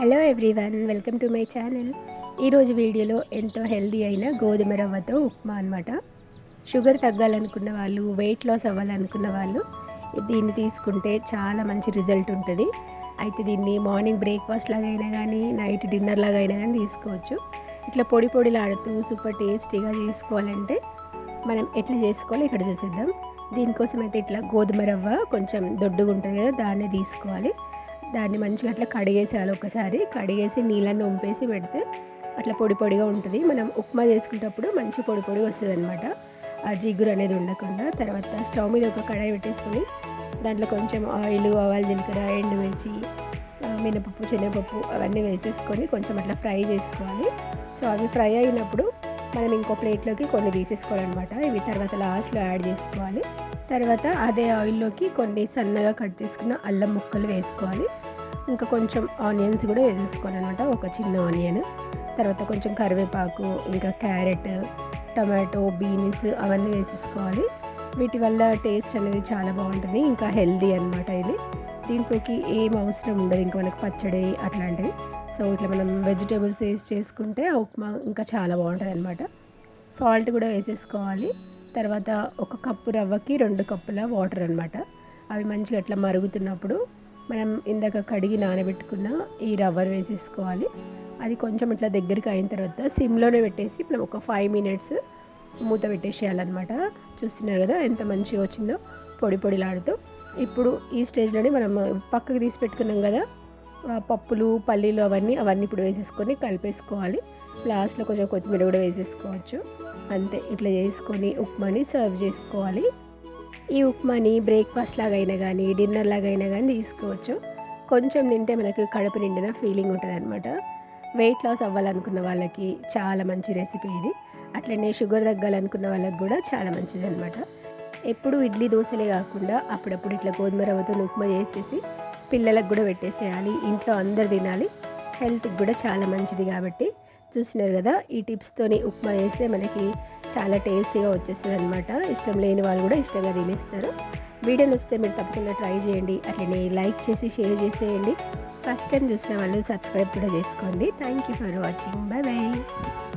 Hello everyone welcome to my channel. ఈరోజు వీడియోలో ఎంతో హెల్దీ అయిన గోధుమ రవ్వతో ఉప్మా అనమాట షుగర్ తగ్గాలనుకున్న వాళ్ళు వెయిట్ లాస్ అవ్వాలనుకున్న వాళ్ళు దీన్ని తీసుకుంటే చాలా మంచి రిజల్ట్ ఉంటుంది. అయితే దీన్ని మార్నింగ్ బ్రేక్ఫాస్ట్ లాగా అయినా కానీ నైట్ డిన్నర్ లాగా అయినా కానీ తీసుకోవచ్చు. ఇట్లా పొడి పొడిలాడుతూ సూపర్ టేస్టీగా చేసుకోవాలంటే మనం ఎట్లా చేసుకోవాలో ఇక్కడ చూసేద్దాం. దీనికోసం అయితే ఇట్లా గోధుమ రవ్వ కొంచెం దొడ్డుగా ఉంటుంది కదా దాన్ని తీసుకోవాలి. దాన్ని మంచిగా అట్లా కడిగేసేయాలి ఒకసారి. కడిగేసి నీళ్ళని వంపేసి పెడితే అట్లా పొడి పొడిగా ఉంటుంది. మనం ఉప్మా చేసుకునేటప్పుడు మంచి పొడి పొడిగా వస్తుంది అనమాట ఆ జిగురు అనేది ఉండకుండా. తర్వాత స్టవ్ మీద ఒక కడాయి పెట్టేసుకొని దాంట్లో కొంచెం ఆయిల్ ఆవాలు జీలకర్ర ఎండుమిర్చి మినపప్పు శనగపప్పు అవన్నీ వేసేసుకొని కొంచెం అట్లా ఫ్రై చేసుకోవాలి. సో అవి ఫ్రై అయినప్పుడు మనం ఇంకో ప్లేట్లోకి కొన్ని తీసేసుకోవాలన్నమాట. ఇవి తర్వాత లాస్ట్లో యాడ్ చేసుకోవాలి. తర్వాత అదే ఆయిల్లోకి కొన్ని సన్నగా కట్ చేసుకున్న అల్లం ముక్కలు వేసుకోవాలి. ఇంకా కొంచెం ఆనియన్స్ కూడా వేసేసుకోవాలన్నమాట ఒక చిన్న ఆనియన్. తర్వాత కొంచెం కరివేపాకు ఇంకా క్యారెట్ టమాటో బీన్స్ అవన్నీ వేసేసుకోవాలి. వీటి వల్ల టేస్ట్ అనేది చాలా బాగుంటుంది ఇంకా హెల్దీ అనమాట ఇది. దీంట్లోకి ఏం అవసరం ఉండదు ఇంకా మనకు పచ్చడి అట్లాంటివి. సో ఇట్లా మనం వెజిటేబుల్స్ వేసి చేసుకుంటే ఉప్మా ఇంకా చాలా బాగుంటుంది అనమాట సాల్ట్ కూడా వేసేసుకోవాలి. తర్వాత ఒక కప్పు రవ్వకి రెండు కప్పుల వాటర్ అనమాట అవి మంచిగా అట్లా మరుగుతున్నప్పుడు మనం ఇందాక కడిగి నానబెట్టుకున్న ఈ రవ్వను వేసేసుకోవాలి. అది కొంచెం ఇట్లా దగ్గరికి అయిన తర్వాత సిమ్లోనే పెట్టేసి మనం ఒక ఫైవ్ మినిట్స్ మూత పెట్టేసేయాలన్నమాట. చూస్తున్నారు కదా ఎంత మంచిగా వచ్చిందో పొడి పొడిలాడుతూ. ఇప్పుడు ఈ స్టేజ్లోనే మనం పక్కకు తీసి పెట్టుకున్నాం కదా పప్పులు పల్లీలు అవన్నీ అవన్నీ ఇప్పుడు వేసేసుకొని కలిపేసుకోవాలి. లాస్ట్లో కొంచెం కొత్తిమీర కూడా వేసేసుకోవచ్చు. అంతే ఇట్లా చేసుకొని ఉప్మాని సర్వ్ చేసుకోవాలి. ఈ ఉప్మాని బ్రేక్ఫాస్ట్ లాగైనా కానీ డిన్నర్ లాగైనా కానీ తీసుకోవచ్చు. కొంచెం తింటే మనకి కడుపు నిండిన ఫీలింగ్ ఉంటుంది అనమాట వెయిట్ లాస్ అవ్వాలనుకున్న వాళ్ళకి చాలా మంచి రెసిపీ ఇది. అట్లనే షుగర్ తగ్గాలనుకున్న వాళ్ళకి కూడా చాలా మంచిది అనమాట ఎప్పుడు ఇడ్లీ దోశలే కాకుండా అప్పుడప్పుడు ఇట్లా గోధుమ రవ్వతో ఉప్మా చేసేసి పిల్లలకు కూడా పెట్టేసేయాలి. ఇంట్లో అందరు తినాలి. హెల్త్కి కూడా చాలా మంచిది కాబట్టి. చూసినారు కదా ఈ టిప్స్తోని ఉప్మా చేస్తే మనకి చాలా టేస్టీగా వచ్చేస్తుంది అనమాట ఇష్టం లేని వాళ్ళు కూడా ఇష్టంగా తినేస్తారు. వీడియోని వస్తే మీరు తప్పకుండా ట్రై చేయండి. అట్లనే లైక్ చేసి షేర్ చేసేయండి. ఫస్ట్ టైం చూసిన వాళ్ళు సబ్స్క్రైబ్ కూడా చేసుకోండి. Thank you for watching. Bye bye